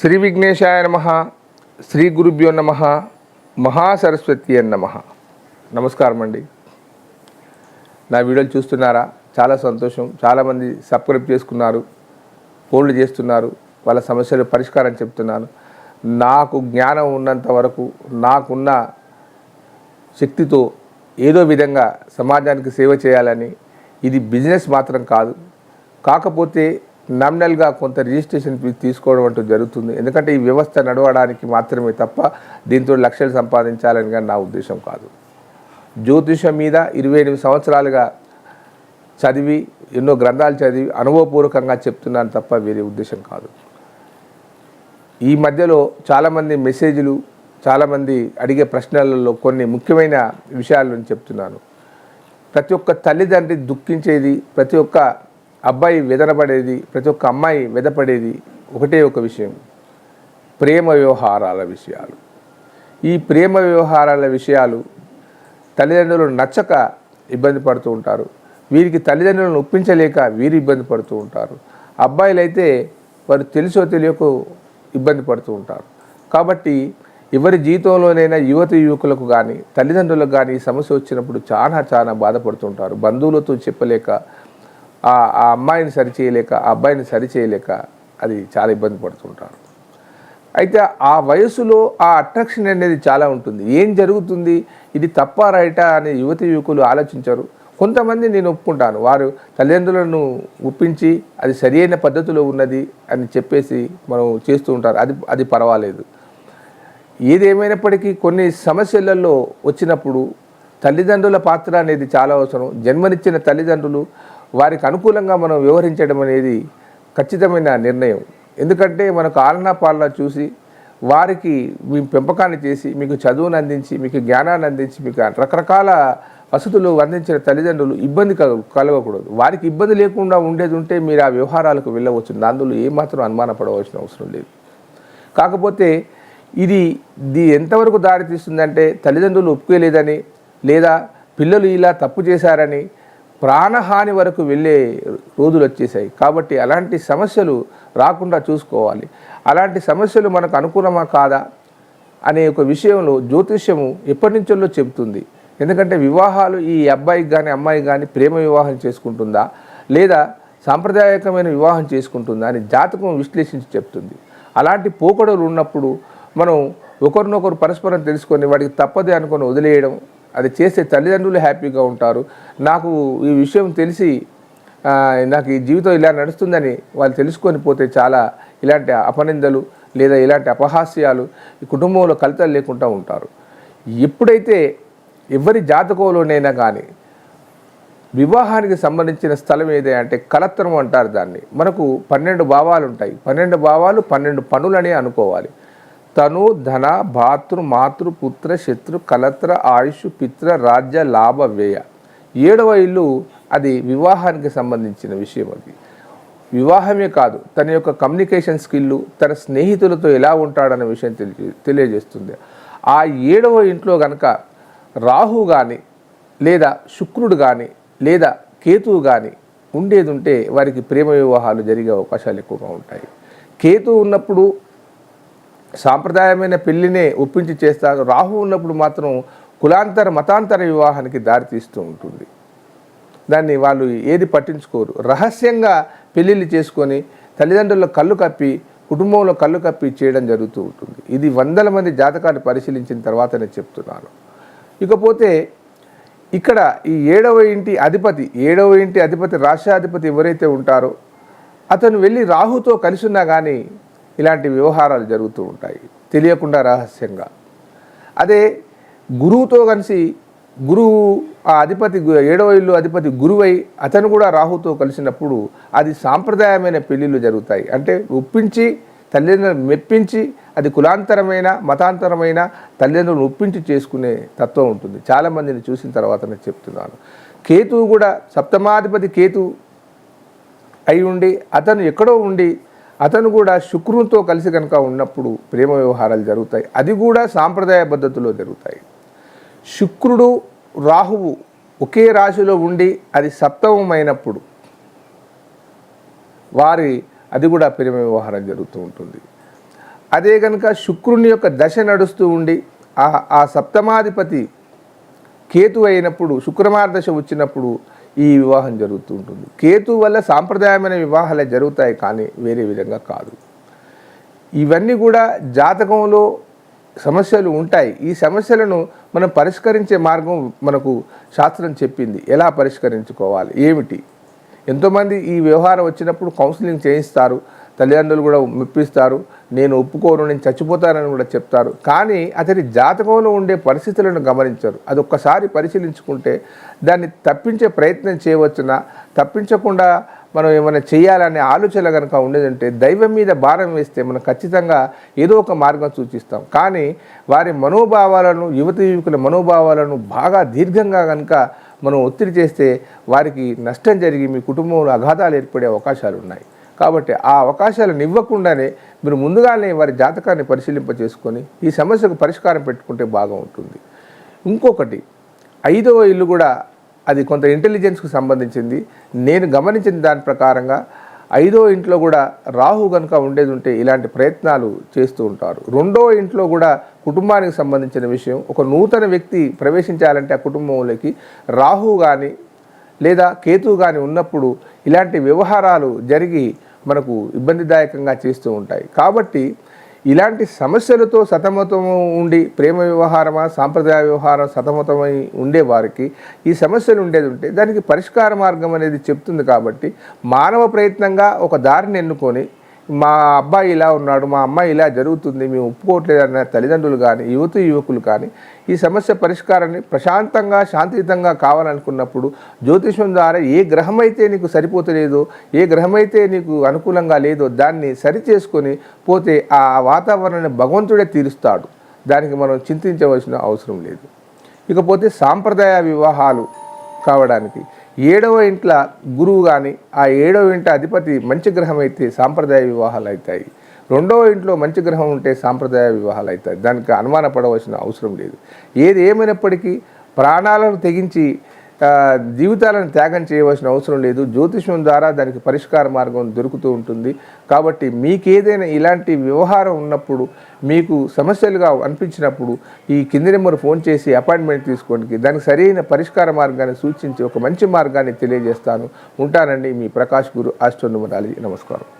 శ్రీ విఘ్నేశాయ నమ శ్రీ గురుభ్యో నమ మహాసరస్వతి అని నమ. నమస్కారం అండి. నా వీడియోలు చూస్తున్నారా? చాలా సంతోషం. చాలామంది సబ్స్క్రైబ్ చేసుకున్నారు ఫోన్లు చేస్తున్నారు వాళ్ళ సమస్యలు పరిష్కారం చెప్తున్నాను. నాకు జ్ఞానం ఉన్నంత వరకు నాకున్న శక్తితో ఏదో విధంగా సమాజానికి సేవ చేయాలని ఇది బిజినెస్ మాత్రం కాదు. కాకపోతే నామినల్గా కొంత రిజిస్ట్రేషన్ ఫీజు తీసుకోవడం అంటూ జరుగుతుంది. ఎందుకంటే ఈ వ్యవస్థ నడవడానికి మాత్రమే తప్ప దీంతో లక్షలు సంపాదించాలని కానీ నా ఉద్దేశం కాదు. జ్యోతిషం మీద ఇరవై ఎనిమిది సంవత్సరాలుగా చదివి ఎన్నో గ్రంథాలు చదివి అనుభవపూర్వకంగా చెప్తున్నాను తప్ప వేరే ఉద్దేశం కాదు. ఈ మధ్యలో చాలామంది మెసేజ్లు చాలామంది అడిగే ప్రశ్నలలో కొన్ని ముఖ్యమైన విషయాలను చెప్తున్నాను. ప్రతి ఒక్క తల్లిదండ్రి దుఃఖించేది ప్రతి ఒక్క అబ్బాయి వెదనపడేది ప్రతి ఒక్క అమ్మాయి వెదపడేది ఒకటే ఒక విషయం. ప్రేమ వ్యవహారాల విషయాలు. ఈ ప్రేమ వ్యవహారాల విషయాలు తల్లిదండ్రులు నచ్చక ఇబ్బంది పడుతూ ఉంటారు. వీరికి తల్లిదండ్రులను ఒప్పించలేక వీరు ఇబ్బంది పడుతూ ఉంటారు. అబ్బాయిలైతే వారు తెలుసో తెలియకో ఇబ్బంది పడుతూ ఉంటారు. కాబట్టి ఎవరి జీవితంలోనైనా యువత యువకులకు కానీ తల్లిదండ్రులకు కానీ ఈ సమస్య వచ్చినప్పుడు చాలా చాలా బాధపడుతుంటారు బంధువులతో చెప్పలేక ఆ అమ్మాయిని సరిచేయలేక ఆ అబ్బాయిని సరిచేయలేక అది చాలా ఇబ్బంది పడుతుంటారు. అయితే ఆ వయసులో ఆ అట్రాక్షన్ అనేది చాలా ఉంటుంది. ఏం జరుగుతుంది? ఇది తప్ప రైటా? అనే యువతి యువకులు ఆలోచించరు. కొంతమంది నేను ఒప్పుకుంటాను. వారు తల్లిదండ్రులను ఒప్పించి అది సరియైన పద్ధతిలో ఉన్నది అని చెప్పేసి మనం చేస్తూ ఉంటారు. అది అది పర్వాలేదు. ఏదేమైనప్పటికీ కొన్ని సమస్యలలో వచ్చినప్పుడు తల్లిదండ్రుల పాత్ర అనేది చాలా అవసరం. జన్మనిచ్చిన తల్లిదండ్రులు వారికి అనుకూలంగా మనం వ్యవహరించడం అనేది ఖచ్చితమైన నిర్ణయం. ఎందుకంటే మనకు ఆలనా పాలన చూసి వారికి మీ పెంపకాన్ని చేసి మీకు చదువును అందించి మీకు జ్ఞానాన్ని అందించి మీకు రకరకాల వసతులు అందించిన తల్లిదండ్రులు ఇబ్బంది కల- కలగకూడదు. వారికి ఇబ్బంది లేకుండా ఉండేది ఉంటే మీరు ఆ వ్యవహారాలకు వెళ్ళవచ్చు. అందులో ఏమాత్రం అనుమానపడవలసిన అవసరం లేదు. కాకపోతే ఇది ఇది ఎంతవరకు దారి తీస్తుందంటే తల్లిదండ్రులు ఒప్పుకోలేదని లేదా పిల్లలు ఇలా తప్పు చేశారని ప్రాణహాని వరకు వెళ్ళే రోజులు వచ్చేసాయి. కాబట్టి అలాంటి సమస్యలు రాకుండా చూసుకోవాలి. అలాంటి సమస్యలు మనకు అనుకూలమా కాదా అనే ఒక విషయంలో జ్యోతిష్యము ఎప్పటి నుంచో చెబుతుంది. ఎందుకంటే వివాహాలు ఈ అబ్బాయికి కానీ అమ్మాయికి కానీ ప్రేమ వివాహం చేసుకుంటుందా? లేదా సాంప్రదాయకమైన వివాహం చేసుకుంటుందా అని జాతకం విశ్లేషించి చెప్తుంది. అలాంటి పోకడలు ఉన్నప్పుడు మనం ఒకరినొకరు పరస్పరం తెలుసుకొని వాడికి తప్పదే అనుకొని వదిలేయడం అది చేస్తే తల్లిదండ్రులు హ్యాపీగా ఉంటారు. నాకు ఈ విషయం తెలిసి నాకు ఈ జీవితం ఇలా నడుస్తుందని వాళ్ళు తెలుసుకొని పోతే చాలా ఇలాంటి అపనిందలు లేదా ఇలాంటి అపహాస్యాలు ఈ కుటుంబంలో కలతలు లేకుండా ఉంటారు. ఎప్పుడైతే ఎవరి జాతకంలోనైనా కానీ వివాహానికి సంబంధించిన స్థలం ఏదే అంటే కలత్రం అంటారు దాన్ని. మనకు పన్నెండు భావాలు ఉంటాయి. పన్నెండు భావాలు పన్నెండు పనులని అనుకోవాలి. తను ధన భాతృ మాతృ పుత్ర శత్రు కలత్ర ఆయుష్ పిత్ర రాజ్య లాభ వ్యయ. ఏడవ ఇల్లు అది వివాహానికి సంబంధించిన విషయం అది. వివాహమే కాదు తన యొక్క కమ్యూనికేషన్ స్కిల్లు తన స్నేహితులతో ఎలా ఉంటాడన్న విషయం తెలియ తెలియజేస్తుంది. ఆ ఏడవ ఇంట్లో కనుక రాహు కానీ లేదా శుక్రుడు కానీ లేదా కేతువు కానీ ఉండేది ఉంటే వారికి ప్రేమ వివాహాలు జరిగే అవకాశాలు ఎక్కువగా ఉంటాయి. కేతు ఉన్నప్పుడు సాంప్రదాయమైన పెళ్ళినే ఒప్పించి చేస్తారు. రాహు ఉన్నప్పుడు మాత్రం కులాంతర మతాంతర వివాహానికి దారితీస్తూ ఉంటుంది. దాన్ని వాళ్ళు ఏది పట్టించుకోరు. రహస్యంగా పెళ్ళిళ్ళు చేసుకొని తల్లిదండ్రుల కళ్ళు కప్పి కుటుంబంలో కళ్ళు కప్పి చేయడం జరుగుతూ ఉంటుంది. ఇది వందల మంది జాతకాలు పరిశీలించిన తర్వాత నేను చెప్తున్నాను. ఇకపోతే ఇక్కడ ఈ ఏడవ ఇంటి అధిపతి ఏడవ ఇంటి అధిపతి రాష్ట్రాధిపతి ఎవరైతే ఉంటారో అతను వెళ్ళి రాహుతో కలిసి ఉన్నా కానీ ఇలాంటి వ్యవహారాలు జరుగుతూ ఉంటాయి. తెలియకుండా రహస్యంగా. అదే గురువుతో కలిసి గురువు ఆ అధిపతి ఏడవ ఇల్లు అధిపతి గురువై అతను కూడా రాహుతో కలిసినప్పుడు అది సాంప్రదాయమైన పెళ్ళిళ్ళు జరుగుతాయి. అంటే ఒప్పించి తల్లిదండ్రులను మెప్పించి అది కులాంతరమైన మతాంతరమైన తల్లిదండ్రులను ఒప్పించి చేసుకునే తత్వం ఉంటుంది. చాలామందిని చూసిన తర్వాత నేను చెప్తున్నాను. కేతువు కూడా సప్తమాధిపతి కేతు అయి ఉండి అతను ఎక్కడో ఉండి అతను కూడా శుక్రునితో కలిసి కనుక ఉన్నప్పుడు ప్రేమ వ్యవహారాలు జరుగుతాయి. అది కూడా సాంప్రదాయ పద్ధతిలో జరుగుతాయి. శుక్రుడు రాహువు ఒకే రాశిలో ఉండి అది సప్తమమైనప్పుడు వారి అది కూడా ప్రేమ వ్యవహారం జరుగుతూ ఉంటుంది. అదే కనుక శుక్రుని యొక్క దశ నడుస్తూ ఉండి ఆ ఆ సప్తమాధిపతి కేతు అయినప్పుడు శుక్రమార్దశ వచ్చినప్పుడు ఈ వివాహం జరుగుతూ ఉంటుంది. కేతు వల్ల సాంప్రదాయమైన వివాహాలే జరుగుతాయి కానీ వేరే విధంగా కాదు. ఇవన్నీ కూడా జాతకంలో సమస్యలు ఉంటాయి. ఈ సమస్యలను మనం పరిష్కరించే మార్గం మనకు శాస్త్రం చెప్పింది. ఎలా పరిష్కరించుకోవాలి? ఏమిటి? ఎంతోమంది ఈ వ్యవహారం వచ్చినప్పుడు కౌన్సిలింగ్ చేయిస్తారు. తల్లిదండ్రులు కూడా మెప్పిస్తారు. నేను ఒప్పుకోను నేను చచ్చిపోతానని కూడా చెప్తారు. కానీ అతని జాతకంలో ఉండే పరిస్థితులను గమనించరు. అది ఒక్కసారి పరిశీలించుకుంటే దాన్ని తప్పించే ప్రయత్నం చేయవచ్చునా? తప్పించకుండా మనం ఏమైనా చేయాలనే ఆలోచన కనుక ఉండేదంటే దైవం మీద భారం వేస్తే మనం ఖచ్చితంగా ఏదో ఒక మార్గం సూచిస్తాం. కానీ వారి మనోభావాలను యువతి యువకుల మనోభావాలను బాగా దీర్ఘంగా కనుక మనం ఒత్తిడి చేస్తే వారికి నష్టం జరిగి మీ కుటుంబంలో అఘాతాలు ఏర్పడే అవకాశాలు ఉన్నాయి కాబట్టి ఆ అవకాశాలను ఇవ్వకుండానే మీరు ముందుగానే వారి జాతకాన్ని పరిశీలింప చేసుకొని ఈ సమస్యకు పరిష్కారం పెట్టుకుంటే బాగా ఉంటుంది ఇంకొకటి ఐదవ ఇల్లు కూడా అది కొంత ఇంటెలిజెన్స్కు సంబంధించింది. నేను గమనించిన దాని ప్రకారంగా ఐదో ఇంట్లో కూడా రాహు కనుక ఉండేది ఉంటే ఇలాంటి ప్రయత్నాలు చేస్తూ ఉంటారు. రెండో ఇంట్లో కూడా కుటుంబానికి సంబంధించిన విషయం ఒక నూతన వ్యక్తి ప్రవేశించాలంటే ఆ కుటుంబంలోకి రాహు కానీ లేదా కేతువు కానీ ఉన్నప్పుడు ఇలాంటి వ్యవహారాలు జరిగి మనకు ఇబ్బందిదాయకంగా చేస్తూ ఉంటాయి. కాబట్టి ఇలాంటి సమస్యలతో సతమతం ఉండి ప్రేమ వ్యవహారమా సాంప్రదాయ వ్యవహారం సతమతమై ఉండే వారికి ఈ సమస్యలు ఉండేది ఉంటే దానికి పరిష్కార మార్గం అనేది చెప్తుంది కాబట్టి మానవ ప్రయత్నంగా ఒక దారిని ఎన్నుకొని మా అబ్బాయి ఇలా ఉన్నాడు మా అమ్మాయి ఇలా జరుగుతుంది మేము ఒప్పుకోవట్లేదు అన్న తల్లిదండ్రులు కానీ యువతి యువకులు కానీ ఈ సమస్య పరిష్కారాన్ని ప్రశాంతంగా శాంతియుతంగా కావాలనుకున్నప్పుడు జ్యోతిష్యం ద్వారా ఏ గ్రహం అయితే నీకు సరిపోతలేదో ఏ గ్రహం అయితే నీకు అనుకూలంగా లేదో దాన్ని సరిచేసుకొని పోతే ఆ వాతావరణాన్ని భగవంతుడే తీరుస్తాడు. దానికి మనం చింతించవలసిన అవసరం లేదు. ఇకపోతే సాంప్రదాయ వివాహాలు కావడానికి ఏడవ ఇంట్ల గురువు కానీ ఆ ఏడవ ఇంట అధిపతి మంచి గ్రహం అయితే సాంప్రదాయ వివాహాలు అవుతాయి రెండవ ఇంట్లో మంచి గ్రహం ఉంటే సాంప్రదాయ వివాహాలు అవుతాయి దానికి అనుమానపడవలసిన అవసరం లేదు. ఏది ఏమైనప్పటికీ ప్రాణాలను తెగించి జీవితాలను త్యాగం చేయవలసిన అవసరం లేదు. జ్యోతిష్యం ద్వారా దానికి పరిష్కార మార్గం దొరుకుతూ ఉంటుంది. కాబట్టి మీకేదైనా ఇలాంటి వ్యవహారం ఉన్నప్పుడు మీకు సమస్యలుగా అనిపించినప్పుడు ఈ కింది నెంబర్ ఫోన్ చేసి అపాయింట్మెంట్ తీసుకోండి. దానికి సరైన పరిష్కార మార్గాన్ని సూచించి ఒక మంచి మార్గాన్ని తెలియజేస్తాను. ఉంటానండి మీ ప్రకాష్ గురు ఆస్ట్రోనుమరాలి నమస్కారం.